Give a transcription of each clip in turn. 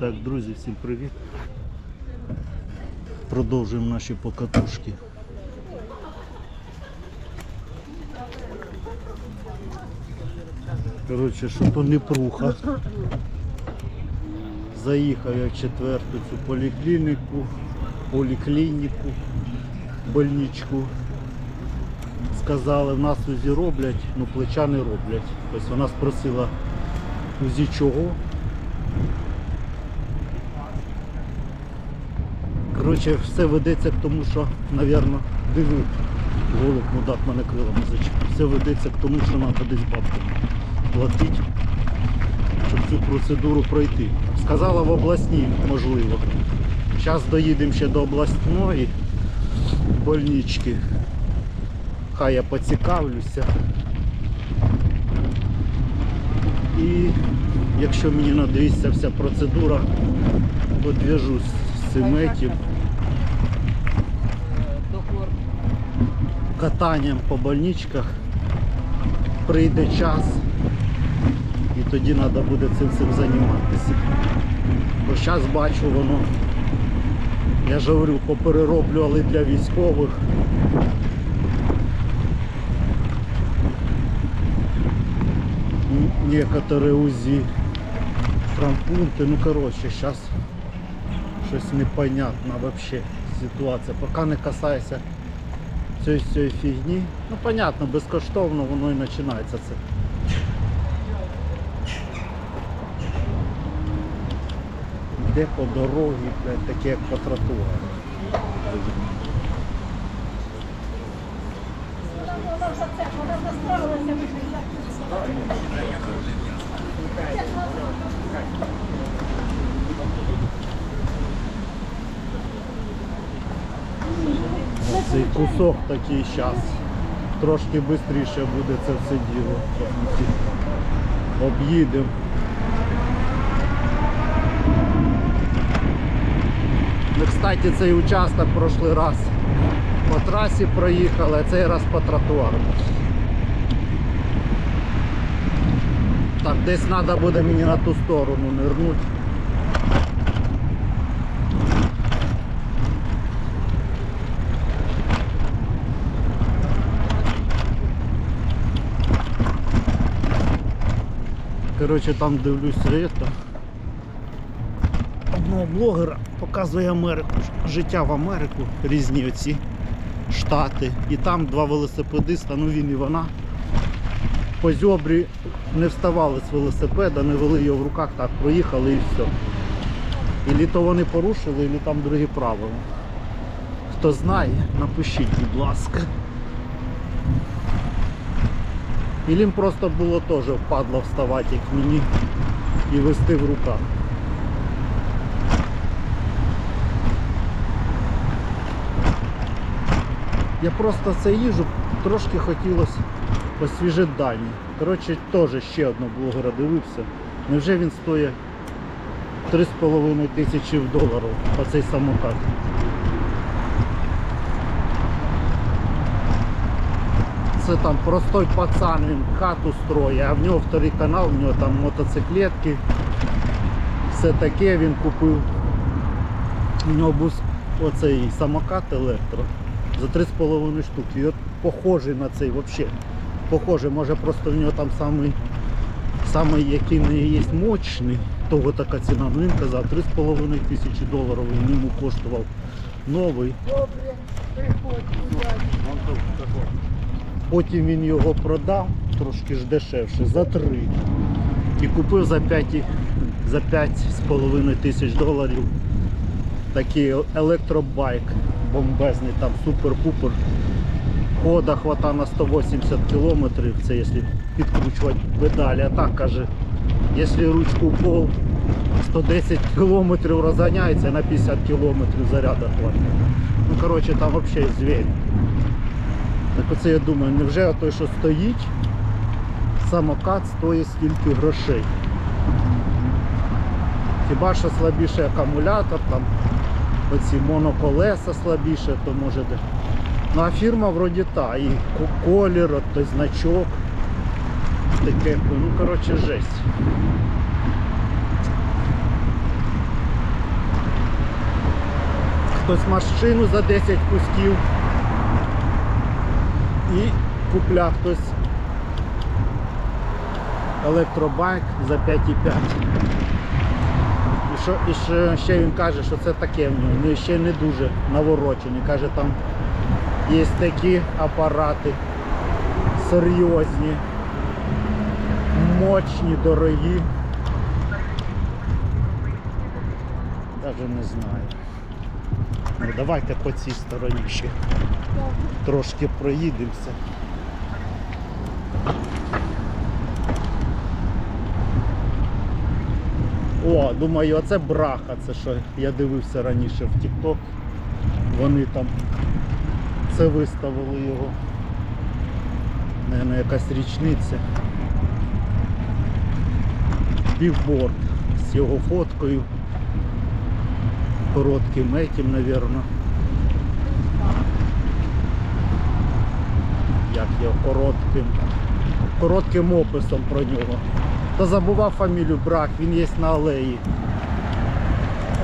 Так, друзі, всім привіт. Продовжуємо наші покатушки. Коротше, що то не пруха. Заїхав я в четверту цю поліклініку, поліклініку, больничку. Сказали, в нас УЗІ роблять, ну плеча не роблять. Тобто вона спросила УЗІ чого. Коротше, все ведеться к тому, що, напевно, диву. Голуб мудак мене крилами зачепив. Все ведеться к тому, що треба десь бабки платити, щоб цю процедуру пройти. Сказала в обласній, можливо. Зараз доїдемо ще до обласної больнички. Хай я поцікавлюся. І якщо мені надивиться вся процедура, подв'яжусь з цим етім. Катанням по больничках прийде час і тоді треба буде цим всім займатися. Бо зараз бачу воно, я ж говорю, поперероблювали для військових. Некоторые УЗИ, травмпункты, ну короче, сейчас щось непонятно вообще ситуація. Поки не касається цієї цієї фігні. Ну, понятно, безкоштовно воно і починається це. Де по дорогі, блядь, таке як по тротуару. Цей кусок такий зараз. Трошки швидше буде це все діло. Ми Об'їдемо. Ну, кстати, цей участок прошлий раз по трасі проїхали, а цей раз по тротуару. Так, десь треба буде мені на ту сторону нирнути. Коротше, там дивлюсь это. Одного блогера показує Америку, життя в Америку, різні оці штати. І там два велосипедиста, ну він і вона. По зьобрі не вставали з велосипеда, не вели його в руках, так проїхали і все. Ілі то вони порушили, ілі там другі правила. Хто знає, напишіть, будь ласка. І їм просто було теж впадло вставати, як мені, і вести в руках. Я просто це їжу, трошки хотілося освіжити дані. Коротше, теж ще одного блогера дивився. Невже він стоїть 3,5 тисячі доларів оцей самокат? Це там простой пацан, він хату строїть, а в нього вторий канал, в нього там мотоциклетки, все таке він купив. У нього був оцей самокат електро за 3,5 штуки. І от похожий на цей взагалі. Похожий, може просто в нього там самий, самий який не є мощний, того така ціна. Ну він казав 3,5 тисячі доларів йому коштував новий. Потім він його продав, трошки ж дешевше, за 3. І купив за 5, за 5,5 тисяч доларів такий електробайк бомбезний, там супер-пупер. Хода хвата на 180 кілометрів, це якщо підкручувати педалі. А так каже, якщо ручку пол 110 кілометрів розганяється, на 50 кілометрів заряду хватить. Ну коротше там взагалі звір. Так оце я думаю, невже той, що стоїть, самокат стоїть стільки грошей. Хіба що слабіший акумулятор, там оці моноколеса слабіше, то може де. Ну а фірма вроді та, і колір, той значок. Таке, ну коротше жесть. хтось машину за 10 кусків і купляв хтось електробайк за 5,5. І, що, і ще, ще він каже, що це таке в нього, ну, ще не дуже наворочені. Каже, там є такі апарати серйозні, мощні, дорогі. Даже не знаю. Ну, давайте по цій стороні ще трошки проїдемося. О, думаю, оце браха, це що я дивився раніше в TikTok. Вони там це виставили його. Наверно, якась річниця. Бівборд з його фоткою. Коротким этим, наверное. Як його коротким. Коротким описом про нього. Та забував фамілію Брак, він є на алеї.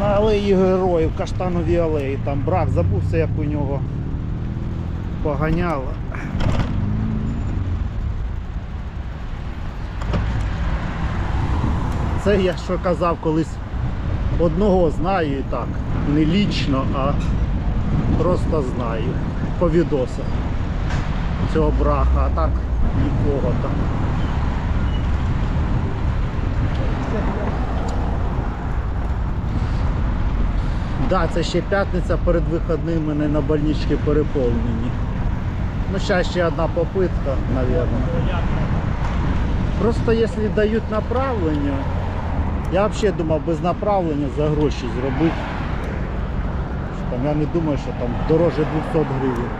На алеї героїв, Каштановій алеї. Там брак, забувся як у нього поганяло. Це я що казав колись одного знаю і так. Не лічно, а просто знаю. По відосах цього браха, а так нікого там. Да, це ще п'ятниця перед вихідними не на больнички переповнені. Ну, зараз ще одна попитка, мабуть. Просто якщо дають направлення, я взагалі думав без направлення за гроші зробити. Там, я не думаю, що там дороже 200 гривень.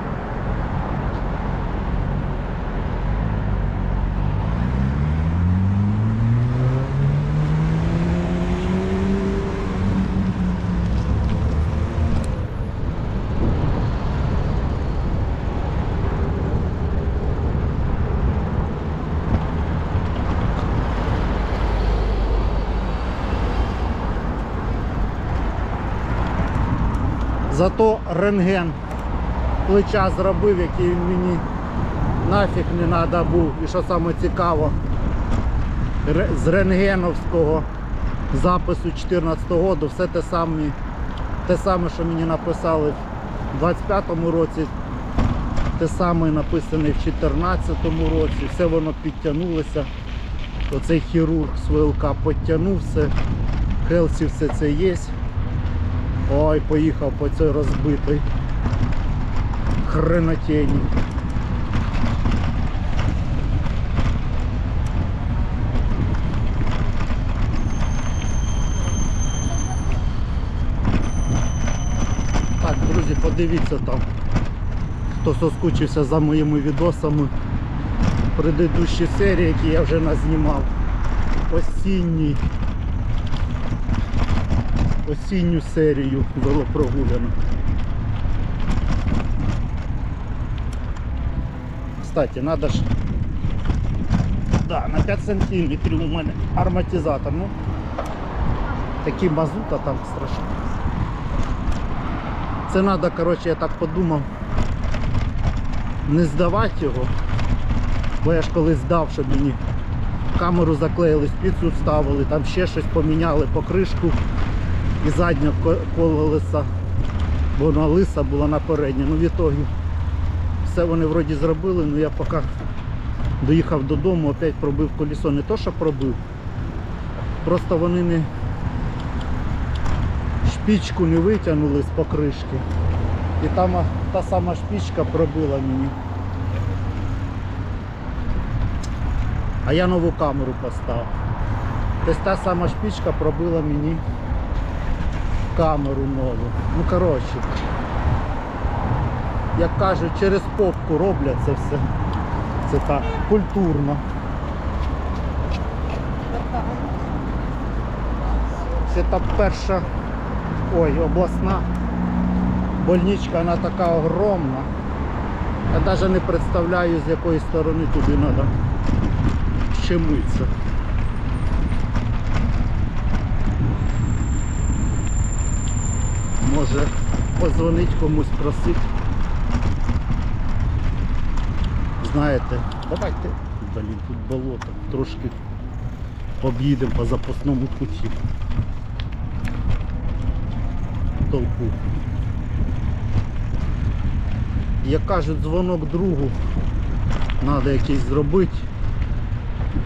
Зато рентген плеча зробив, який мені нафіг не треба був. І що саме цікаво, з рентгеновського запису 2014 року все те саме, те саме, що мені написали в 25-му році, те саме написане в 2014 році, все воно підтягнулося. Оцей хірург з ВЛК підтягнув все, Хелсі все це є. Ой, поїхав по цій розбитій хренотені. Так, друзі, подивіться там, хто соскучився за моїми відосами. Предыдущі серії, які я вже назнімав. Осінній осінню серію велопрогуляну. Кстати, надо ж да, на 5 сантиметрів у мене ароматизатор. Ну, такий мазута там страшно. Це треба, коротше, я так подумав, не здавати його. Бо я ж колись здав, щоб мені камеру заклеїли, спіцу вставили, там ще щось поміняли покришку і заднє колесо, бо вона лиса була на переднє. Ну в ітогі все вони вроді зробили, але я поки доїхав додому, опять пробив колесо. Не то, що пробив, просто вони не шпічку не витягнули з покришки. І там та сама шпічка пробила мені. А я нову камеру поставив. Тобто та сама шпічка пробила мені камеру нову. Ну коротше. Як кажуть, через попку роблять це все. Це так, культурно. Це та перша ой, обласна больничка, вона така огромна. Я навіть не представляю, з якої сторони туди треба щемитися. Може позвонити комусь, просити. Знаєте, давайте, блін, тут болото, трошки об'їдемо по запасному путі. Толку. Як кажуть, дзвонок другу треба якийсь зробити.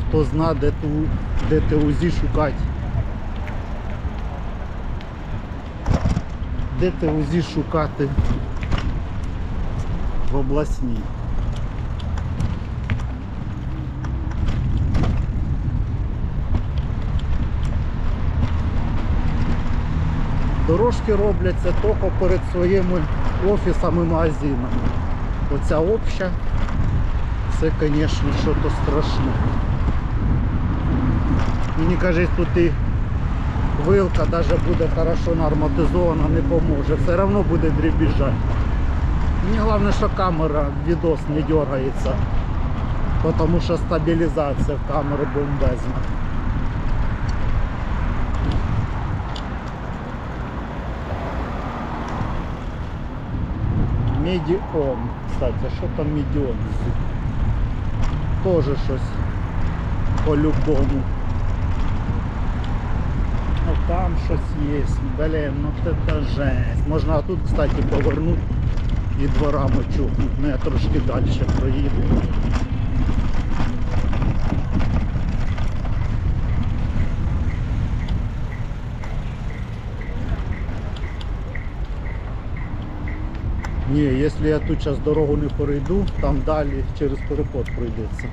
Хто зна, де, ту, де те УЗІ шукати. Де те УЗІ шукати в обласній. Дорожки робляться тільки перед своїми офісами магазинами. Оця обща, це, звісно, щось страшне. Мені кажуть, тут і вилка навіть буде хорошо норматизована, не поможе. Все одно буде дрібіжати. Мені головне, що камера, відос не дергається. Тому що стабілізація в камери бомбезна. Медіон. Кстати, що там медіон? Тоже щось по-любому. Ну там щось є. Блін, ну це жесть. Можна тут, кстати, повернути і дворами чухнути. Ну я трошки далі проїду. Ні, якщо я тут зараз дорогу не перейду, там далі через переход пройдеться.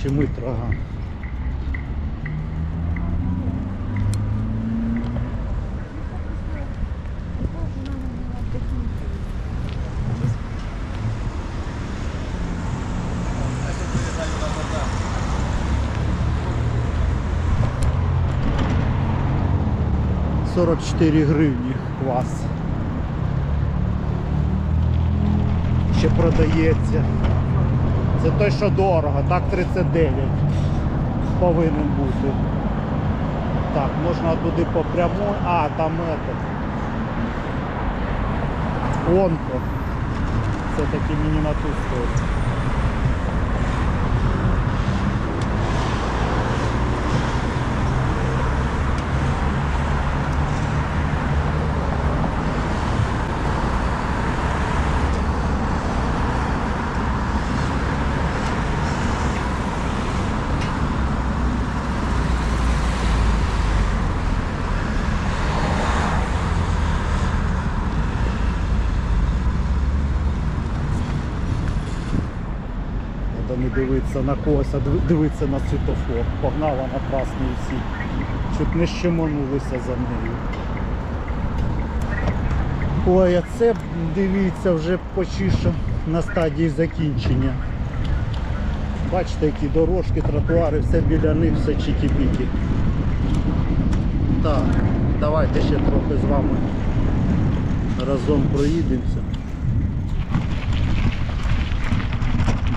Щемить рога. Сорок чотири гривні квас. Ще продається. Це той, що дорого, так 39 повинен бути. Так, можна туди по прямой. А, там это. Онко. Це таки мені на ту сторону. Не дивитися на когось, а див- дивитися на світофор. Погнала на красний всі. Чуть не щеманулися за нею. Ой, а це, дивіться, вже почти на стадії закінчення. Бачите, які дорожки, тротуари, все біля них, все чікі-пікі. Так, давайте ще трохи з вами разом проїдемося.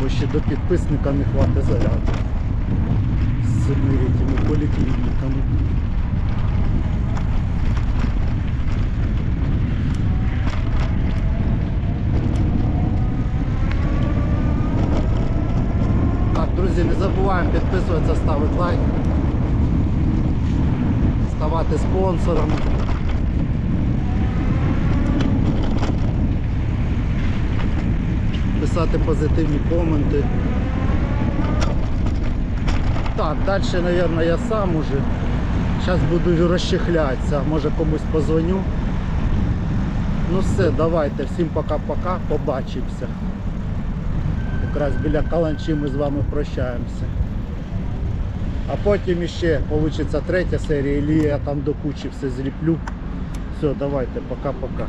Бо ще до підписника не хватить заряду з цими этими поліклініками. Так, друзі, не забуваємо підписуватися, ставити лайк, ставати спонсором. Писати позитивні коменти. Так, далі, мабуть, я сам уже. Зараз буду розчехлятися, може комусь позвоню. Ну все, давайте, всім пока-пока, побачимося. Якраз біля каланчі ми з вами прощаємося. А потім ще вийде третя серія, і я там до кучі все зліплю. Все, давайте, пока-пока.